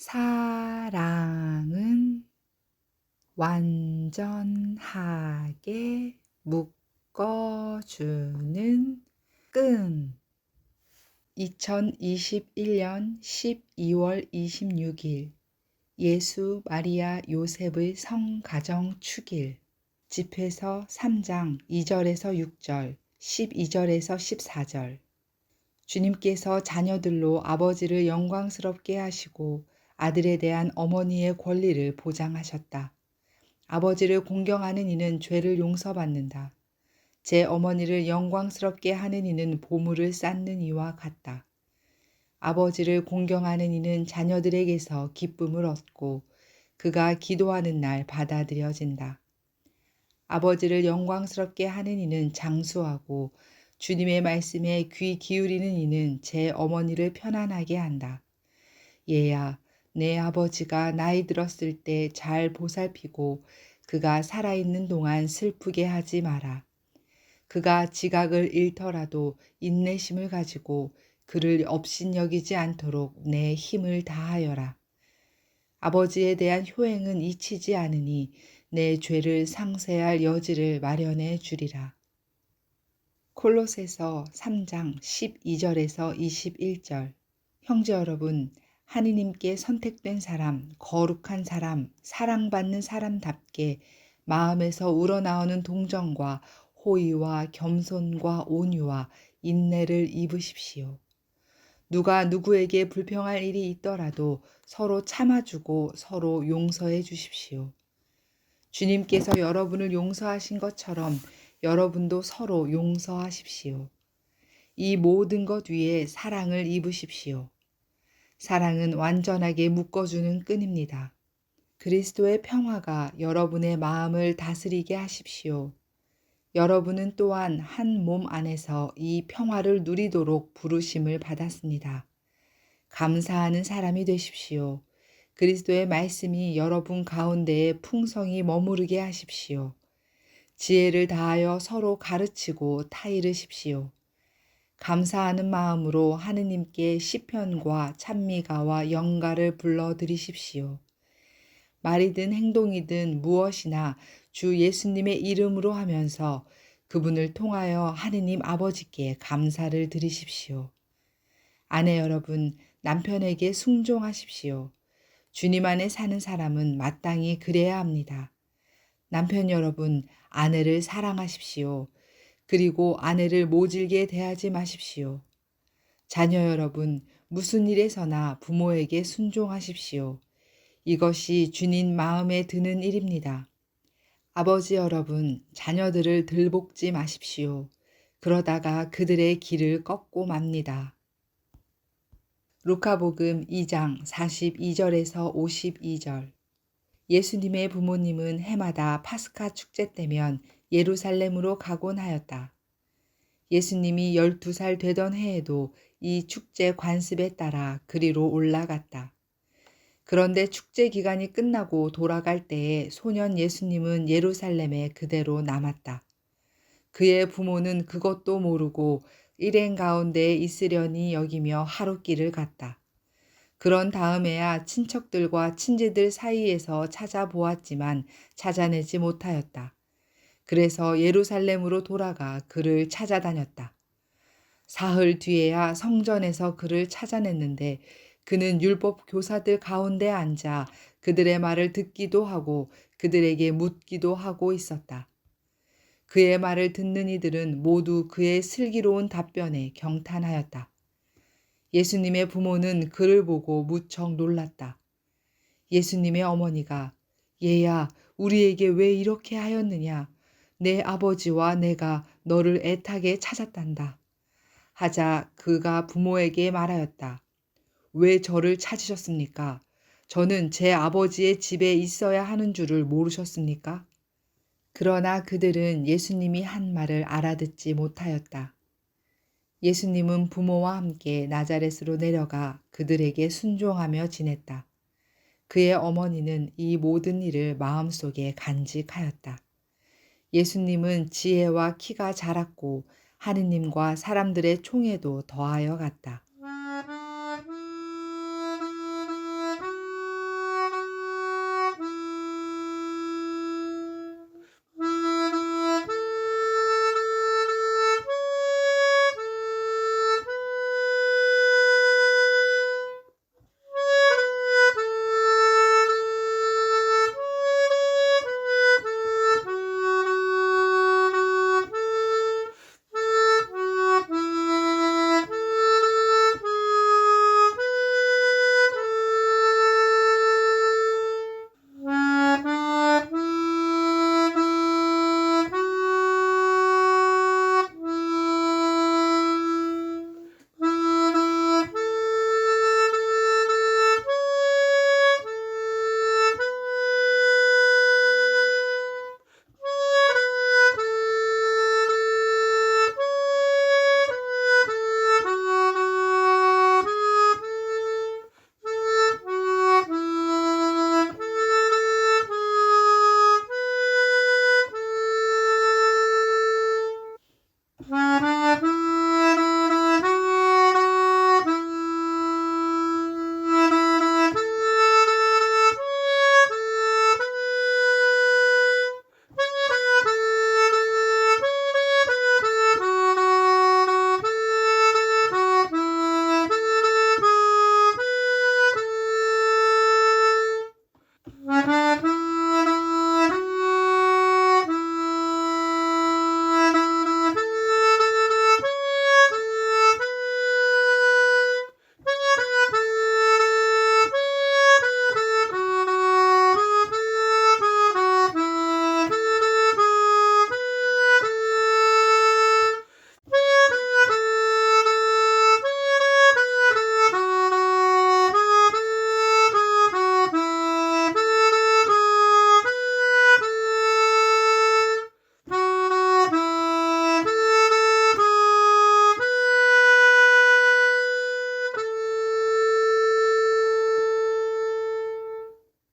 사랑은 완전하게 묶어주는 끈. 2021년 12월 26일 예수 마리아 요셉의 성가정 축일 집회서 3장 2절에서 6절, 12절에서 14절. 주님께서 자녀들로 아버지를 영광스럽게 하시고 아들에 대한 어머니의 권리를 보장하셨다. 아버지를 공경하는 이는 죄를 용서받는다. 제 어머니를 영광스럽게 하는 이는 보물을 쌓는 이와 같다. 아버지를 공경하는 이는 자녀들에게서 기쁨을 얻고 그가 기도하는 날 받아들여진다. 아버지를 영광스럽게 하는 이는 장수하고 주님의 말씀에 귀 기울이는 이는 제 어머니를 편안하게 한다. 얘야, 내 아버지가 나이 들었을 때 잘 보살피고 그가 살아있는 동안 슬프게 하지 마라. 그가 지각을 잃더라도 인내심을 가지고 그를 업신여기지 않도록 내 힘을 다하여라. 아버지에 대한 효행은 잊히지 않으니 내 죄를 상세할 여지를 마련해 주리라. 콜로세서 3장 12절에서 21절 형제 여러분 하느님께 선택된 사람, 거룩한 사람, 사랑받는 사람답게 마음에서 우러나오는 동정과 호의와 겸손과 온유와 인내를 입으십시오. 누가 누구에게 불평할 일이 있더라도 서로 참아주고 서로 용서해 주십시오. 주님께서 여러분을 용서하신 것처럼 여러분도 서로 용서하십시오. 이 모든 것 위에 사랑을 입으십시오. 사랑은 완전하게 묶어주는 끈입니다. 그리스도의 평화가 여러분의 마음을 다스리게 하십시오. 여러분은 또한 한 몸 안에서 이 평화를 누리도록 부르심을 받았습니다. 감사하는 사람이 되십시오. 그리스도의 말씀이 여러분 가운데에 풍성히 머무르게 하십시오. 지혜를 다하여 서로 가르치고 타이르십시오. 감사하는 마음으로 하느님께 시편과 찬미가와 영가를 불러 드리십시오. 말이든 행동이든 무엇이나 주 예수님의 이름으로 하면서 그분을 통하여 하느님 아버지께 감사를 드리십시오. 아내 여러분, 남편에게 순종하십시오. 주님 안에 사는 사람은 마땅히 그래야 합니다. 남편 여러분, 아내를 사랑하십시오. 그리고 아내를 모질게 대하지 마십시오. 자녀 여러분, 무슨 일에서나 부모에게 순종하십시오. 이것이 주님 마음에 드는 일입니다. 아버지 여러분, 자녀들을 들볶지 마십시오. 그러다가 그들의 길을 꺾고 맙니다. 루카복음 2장 42절에서 52절 예수님의 부모님은 해마다 파스카 축제 때면 예루살렘으로 가곤 하였다. 예수님이 12살 되던 해에도 이 축제 관습에 따라 그리로 올라갔다. 그런데 축제 기간이 끝나고 돌아갈 때에 소년 예수님은 예루살렘에 그대로 남았다. 그의 부모는 그것도 모르고 일행 가운데 있으려니 여기며 하룻길을 갔다. 그런 다음에야 친척들과 친지들 사이에서 찾아보았지만 찾아내지 못하였다. 그래서 예루살렘으로 돌아가 그를 찾아다녔다. 사흘 뒤에야 성전에서 그를 찾아냈는데 그는 율법 교사들 가운데 앉아 그들의 말을 듣기도 하고 그들에게 묻기도 하고 있었다. 그의 말을 듣는 이들은 모두 그의 슬기로운 답변에 경탄하였다. 예수님의 부모는 그를 보고 무척 놀랐다. 예수님의 어머니가 얘야, 우리에게 왜 이렇게 하였느냐? 내 아버지와 내가 너를 애타게 찾았단다. 하자 그가 부모에게 말하였다. 왜 저를 찾으셨습니까? 저는 제 아버지의 집에 있어야 하는 줄을 모르셨습니까? 그러나 그들은 예수님이 한 말을 알아듣지 못하였다. 예수님은 부모와 함께 나자렛으로 내려가 그들에게 순종하며 지냈다. 그의 어머니는 이 모든 일을 마음속에 간직하였다. 예수님은 지혜와 키가 자랐고 하느님과 사람들의 총애도 더하여 갔다.